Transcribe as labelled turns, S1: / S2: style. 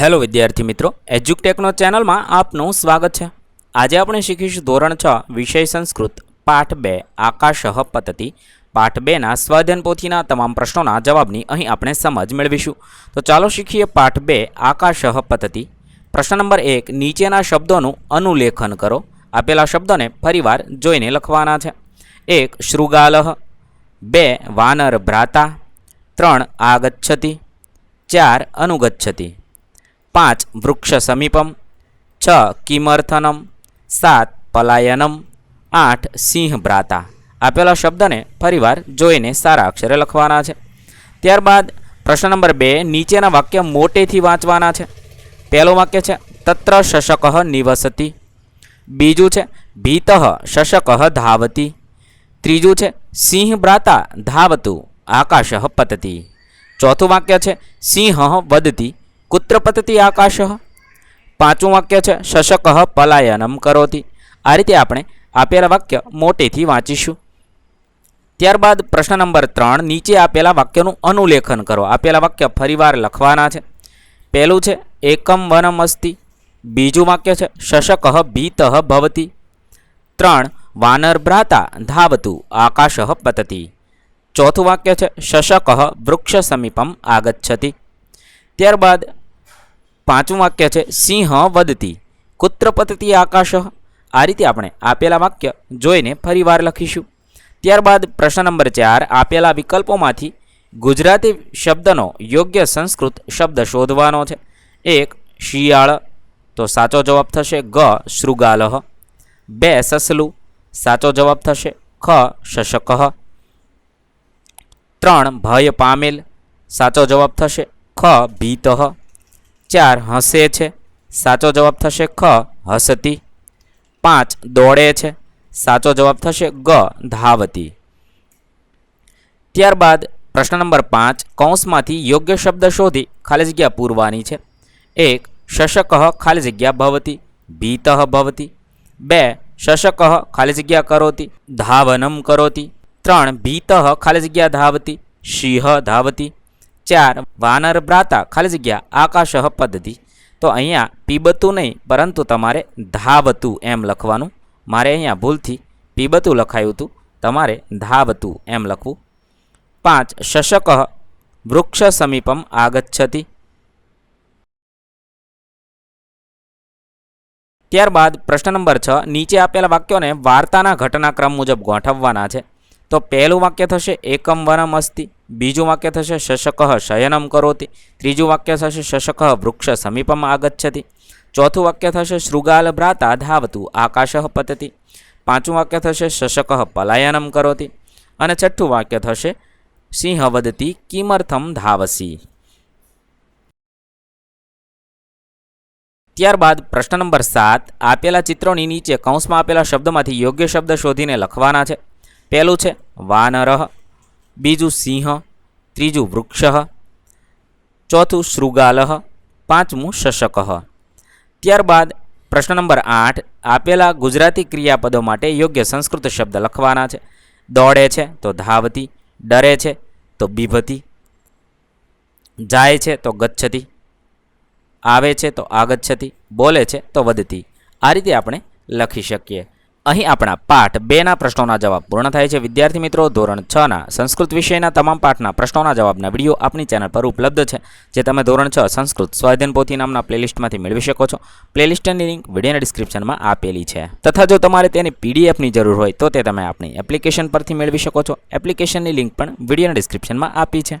S1: Hello વિદ્યાર્થી મિત્રો એજ્યુકટેકનો ચેનલમાં આપનું સ્વાગત છે. આજે આપણે શીખીશું ધોરણ છ, વિષય સંસ્કૃત, પાઠ બે, આકાશ પદ્ધતિ. પાઠ બેના સ્વાધ્યન પોથીના તમામ પ્રશ્નોના જવાબની અહીં આપણે સમજ મેળવીશું. તો ચાલો શીખીએ પાઠ બે, આકાશ પદ્ધતિ. પ્રશ્ન નંબર એક, નીચેના શબ્દોનું અનુલેખન કરો. આપેલા શબ્દોને ફરીવાર જોઈને લખવાના છે. એક શૃગાલહ બે, વાનર ભ્રાતા. ત્રણ, આગચ્છતિ. ચાર, અનુગચ્છતિ. પાંચ વૃક્ષ સમીપમ છ કિમર્થનમ સાત પલાયનમ આઠ સિંહ ભ્રાતા આપેલા શબ્દને ફરીવાર જોઈને સારા અક્ષરે લખવાના છે ત્યારબાદ પ્રશ્ન નંબર બે નીચેના વાક્ય મોટેથી વાંચવાના છે પહેલું વાક્ય છે તત્ર શશક નિવસતી બીજું છે ભીત શશક ધાવતી ત્રીજું છે સિંહ ભ્રાતા ધાવતું આકાશ પતતી ચોથું વાક્ય છે સિંહ વદતી કુત્ર પતતી આકાશ પાંચમું વાક્ય છે, શશક પલાયનમ કરોતી. આ રીતે આપણે આપેલા વાક્ય મોટેથી વાંચીશું. ત્યારબાદ પ્રશ્ન નંબર ત્રણ, નીચે આપેલા વાક્યનું અનુલેખન કરો. આપેલા વાક્ય ફરીવાર લખવાના છે. પહેલું છે, એકમ વનમ અસ્તિ. બીજું વાક્ય છે, શશક ભીત ભવતી. ત્રણ, વાનર ભ્રાતા ધાવતું, આકાશ પતતી. ચોથું વાક્ય છે, શશક વૃક્ષ સમીપમ આગચ્છતી. ત્યારબાદ પાંચમું વાક્ય છે, સિંહ વદતી. કુત્ર પતતી આકાશ. આ રીતે આપણે આપેલા વાક્ય જોઈને ફરીવાર લખીશું. ત્યારબાદ પ્રશ્ન નંબર ચાર, આપેલા વિકલ્પોમાંથી ગુજરાતી શબ્દનો યોગ્ય સંસ્કૃત શબ્દ શોધવાનો છે. એક, શિયાળ. તો સાચો જવાબ થશે ગ શૃગાલહ બે, સસલું. સાચો જવાબ થશે ખ, શશક. ત્રણ, ભય પામેલ. સાચો જવાબ થશે ખ, ભીત. ચાર હસે છે. સાચો જવાબ થશે ખ, હસતી. પાંચ દોડે છે. સાચો જવાબ થશે ગ, ધાવતી. ત્યારબાદ પ્રશ્ન નંબર પાંચ, કૌંસમાંથી યોગ્ય શબ્દ શોધી ખાલી જગ્યા પૂરવાની છે. એક, શશક ખાલી જગ્યા ભવતી. ભીત ભવતી. બે, શશક ખાલી જગ્યા કરોતી. ધાવનમ કરોતી. ત્રણ, ભીત ખાલી જગ્યા ધાવતી. સિંહ ધાવતી. ચાર વાનર ભ્રાતા ખાલી જગ્યા આકાશ પદ્ધતિ. તો અહીંયા પીબતું નહીં, પરંતુ તમારે ધાવતું એમ લખવાનું. મારે અહીંયા ભૂલથી પીબતું લખાયું હતું. તમારે ધાવતું એમ લખવું. પાંચ, શશક વૃક્ષ સમીપમ આગચ્છતી. ત્યારબાદ પ્રશ્ન નંબર છ, નીચે આપેલા વાક્યોને વાર્તાના ઘટનાક્રમ મુજબ ગોઠવવાના છે. તો પહેલું વાક્ય થશે, એકમ વનમ અસ્તિ બીજું વાક્ય થશે, શશક શયનમ કરોતી. ત્રીજું વાક્ય થશે, શશક વૃક્ષ સમીપમ આગચ્છતિ. ચોથું વાક્ય થશે, શૃગાલ ભ્રાતા ધાવતું, આકાશ પતતી. પાંચમું વાક્ય થશે, શશક પલાયનમ કરોતી. અને છઠ્ઠું વાક્ય થશે, સિંહ વદતી કિમર્થમ ધાવસી. ત્યારબાદ પ્રશ્ન નંબર સાત, આપેલા ચિત્રોની નીચે કૌંસમાં આપેલા શબ્દમાંથી યોગ્ય શબ્દ શોધીને લખવાના છે. પહેલું છે વાનરહ બીજું સિંહ, ત્રીજું વૃક્ષ, ચોથું શૃગાલહ પાંચમું શશક. ત્યારબાદ પ્રશ્ન નંબર આઠ, આપેલા ગુજરાતી ક્રિયાપદો માટે યોગ્ય સંસ્કૃત શબ્દ લખવાના છે. દોડે છે તો ધાવતી, ડરે છે તો બીભતી, જાય છે તો ગચ્છતી, આવે છે તો આગચ્છતી, બોલે છે તો વધતી. આ રીતે આપણે લખી શકીએ. અહીં આપણા પાઠ બેના પ્રશ્નોના જવાબ પૂર્ણ થાય છે. વિદ્યાર્થી મિત્રો, ધોરણ છના સંસ્કૃત વિષયના તમામ પાઠના પ્રશ્નોના જવાબના વીડિયો આપણી ચેનલ પર ઉપલબ્ધ છે, જે તમે ધોરણ છ સંસ્કૃત સ્વાધ્યન પોથી નામના પ્લેલિસ્ટમાંથી મેળવી શકો છો. પ્લેલિસ્ટની લિંક વિડીયોના ડિસ્ક્રિપ્શનમાં આપેલી છે. તથા જો તમારે તેની પીડીએફની જરૂર હોય તો તે તમે આપણી એપ્લિકેશન પરથી મેળવી શકો છો. એપ્લિકેશનની લિંક પણ વિડીયોના ડિસ્ક્રિપ્શનમાં આપી છે.